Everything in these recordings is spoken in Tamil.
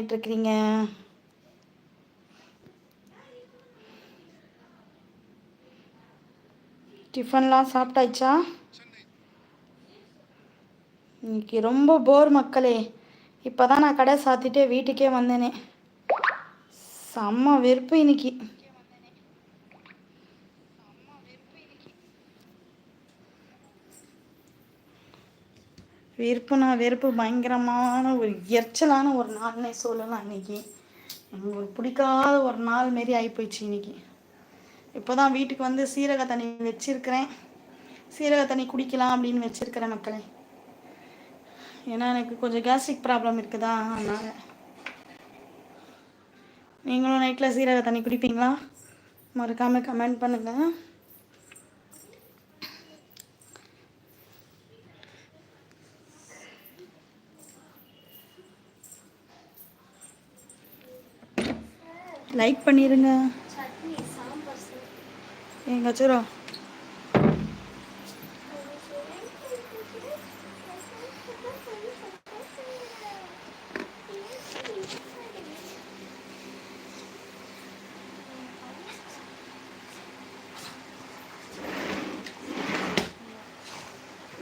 இருக்கிறீங்க டிஃபன்லாம் சாப்பிட்டாச்சா? இன்னைக்கு ரொம்ப போர் மக்களே. இப்போ தான் நான் கடை சாத்திட்டே வீட்டுக்கே வந்தேனே. செம்ம வெறுப்பு இன்னைக்கு. வெறுப்புனா வெறுப்பு பயங்கரமான ஒரு எரிச்சலான ஒரு நாள்னே சொல்லலாம் இன்னைக்கு. உங்களுக்கு பிடிக்காத ஒரு நாள் மாரி ஆகிப்போயிடுச்சு இன்னைக்கு. இப்போ தான் வீட்டுக்கு வந்து சீரக தண்ணி வச்சிருக்கிறேன். சீரக தண்ணி குடிக்கலாம் அப்படின்னு வச்சிருக்கிறேன் மக்களே. ஏன்னா எனக்கு கொஞ்சம் கேஸ்ட்ரிக் ப்ராப்ளம் இருக்குதா அதனால். நீங்களும் நைட்டில் சீரக தண்ணி குடிப்பீங்களா? மறக்காமல் கமெண்ட் பண்ணுங்கள் லைக் பண்ணிடுங்க எங்க வச்சுரோ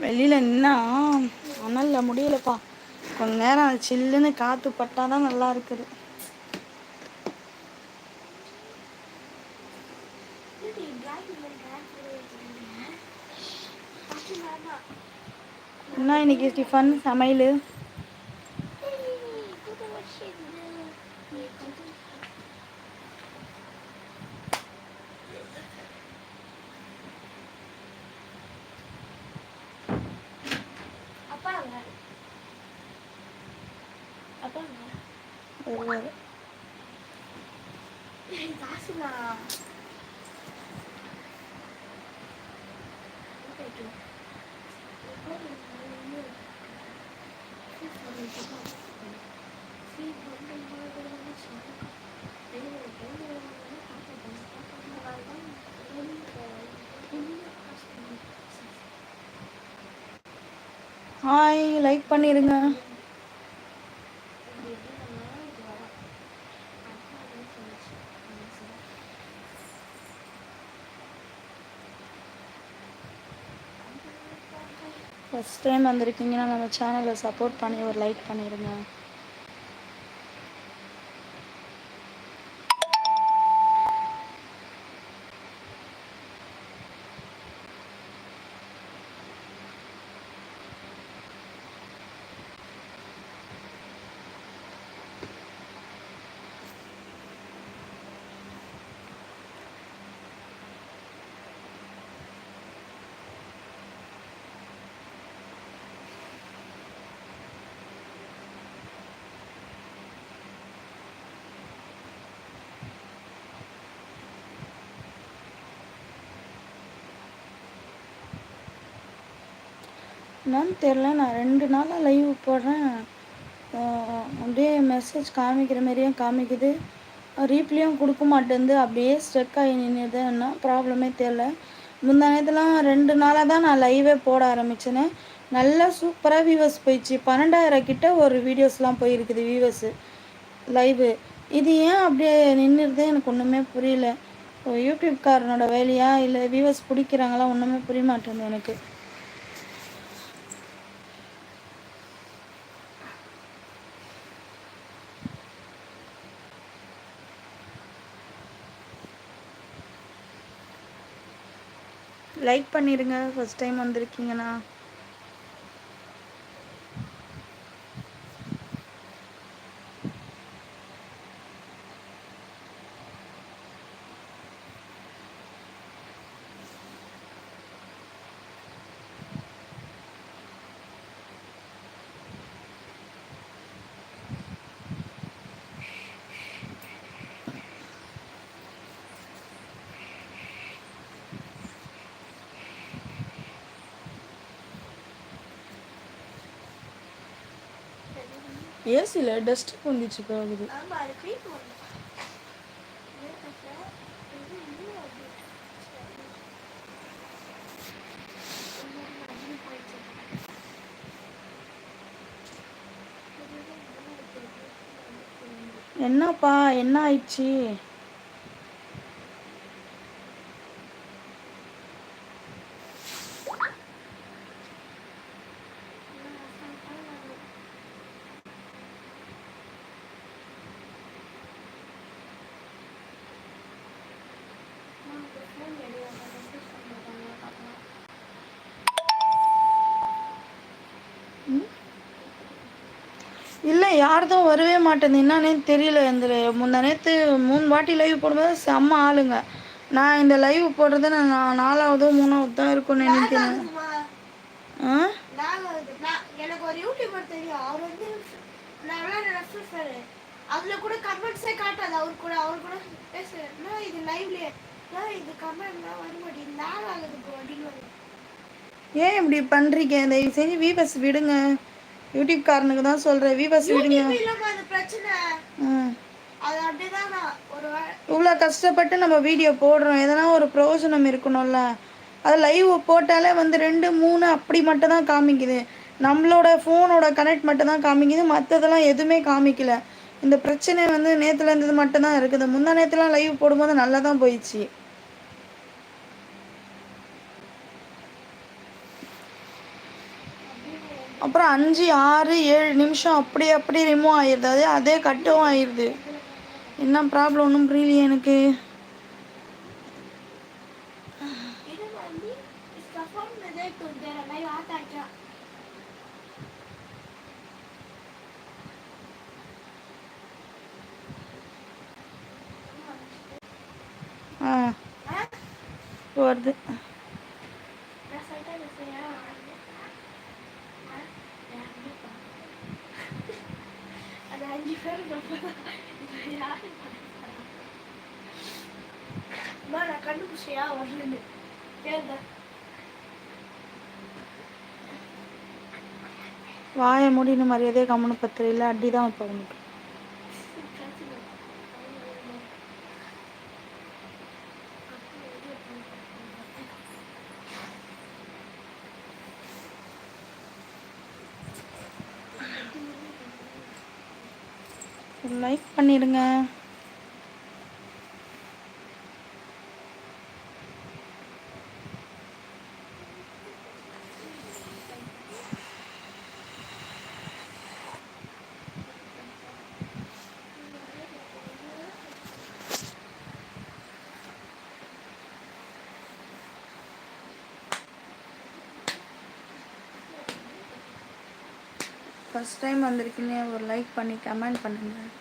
வெளியில் நின்னா அனலில் முடியலப்பா. கொஞ்ச நேரம் சில்லுன்னு காற்று பட்டால் தான் நல்லா இருக்குது. என்ன இன்னைக்கு டிஃபன் சமையல்? வருவாரு ஹாய் லைக் பண்ணிடுங்க ஃபஸ்ட் டைம் வந்திருக்கீங்கன்னா நம்ம சேனலை சப்போர்ட் பண்ணி ஒரு லைக் பண்ணிடுங்க என்னன்னு தெரில நான் ரெண்டு நாளாக லைவ் போடுறேன். அப்படியே மெசேஜ் காமிக்கிற மாதிரியும் காமிக்குது. ரீப்லேயும் கொடுக்க மாட்டேங்குது. அப்படியே ஸ்ட்ரெக் ஆகி நின்றுது என்ன ப்ராப்ளமே தெரில முந்தா நேரத்துலாம் ரெண்டு நாளாக தான் நான் லைவே போட ஆரம்பிச்சேனே. நல்லா சூப்பராக வியூவர்ஸ் போயிடுச்சு. பன்னெண்டாயிரம் கிட்ட ஒரு வீடியோஸ்லாம் போயிருக்குது வியூவர்ஸு லைவு இது ஏன் அப்படியே நின்றுது எனக்கு ஒன்றுமே புரியல. யூடியூப்காரனோட வேலையா? இல்லை வியூவர்ஸ் பிடிக்கிறாங்களா? ஒன்றுமே புரிய மாட்டேங்குது எனக்கு. லைக் பண்ணிடுங்க ஃபஸ்ட் டைம் வந்திருக்கீங்கன்னா. ஏசியில் டஸ்ட் வந்துச்சு போகுது. என்னப்பா என்ன ஆயிடுச்சு யார்தும் வரவே மாட்டேங்குது. என்னன்னே தெரியல. இந்த முந்தா நேற்று மூணு வாட்டி லைவ் போடும்போது செம்ம ஆளுங்க. நான் இந்த லைவ் போடுறது நான் நாலாவதோ மூணாவது தான் இருக்கும்னு நினைக்கிறேன். ஆ? எனக்கு ஒரு யூடியூபர் தெரியும். அவர் வந்து நான் விளையாடுற அதுல கூட கமெண்ட்ஸே காட்டாது. அவர் கூட அவர் கூட பேசுறேன் இது லைவ்லயே இது கமெண்ட்லாம் வர மாட்டேங்குது. நாள் ஆகுது அப்படின்னு ஏன் இப்படி பண்ணுறீங்க தயவு செஞ்சு வீபஸ் விடுங்க. யூடியூப் காரனுக்கு தான் சொல்கிறேன் வீவர்ஸ் விடுங்க. இவ்வளோ கஷ்டப்பட்டு நம்ம வீடியோ போடுறோம். எதனா ஒரு பிரயோஜனம் இருக்கணும்ல. அது லைவ் போட்டாலே வந்து ரெண்டு மூணு அப்படி மட்டும் தான் காமிக்குது. நம்மளோட ஃபோனோட கனெக்ட் மட்டும் தான் காமிக்குது. மற்றதெல்லாம் எதுவுமே காமிக்கல. இந்த பிரச்சனை வந்து நேற்றுல இருந்தது மட்டும்தான் இருக்குது. முந்தா நேற்றுலாம் லைவ் போடும்போது நல்லா தான் போயிடுச்சு. அப்புறம் அஞ்சு ஆறு ஏழு நிமிஷம் அப்படி அப்படி ரிமூவ் ஆயிடுது. அதே அதே கட்டும் ஆயிடுது. என்ன ப்ராப்ளம் ஒன்றும் புரியலையே எனக்கு. வருது. கண்டுபிடிச்சியா வரலன்னு வாயை முடினு மரியாதையே கம்முனு பத்திர இல்லை அடி தான் இப்போ உனக்கு லைக் பண்ணிடுங்க. ஃபஸ்ட் டைம் வந்திருக்கீங்க ஒரு லைக் பண்ணி கமெண்ட் பண்ணுங்கள்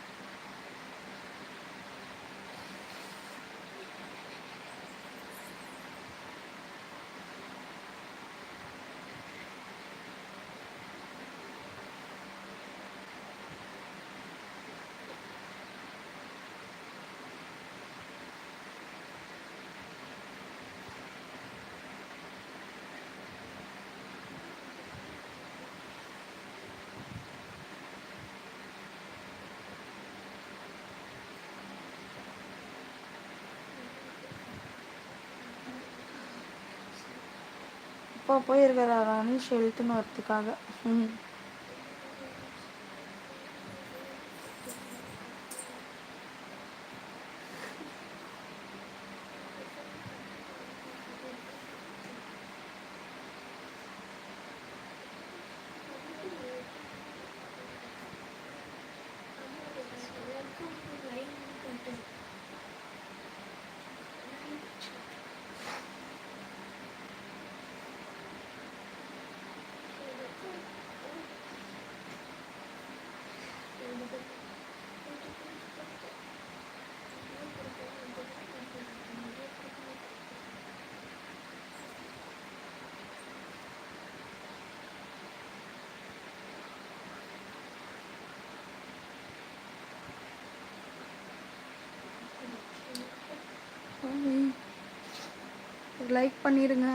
அப்பா போயிருக்கிறாரான்னு ஷெல்ட்டுன்னு எழுத்துன்னு வரத்துக்காக ம் லைக் பண்ணிடுங்க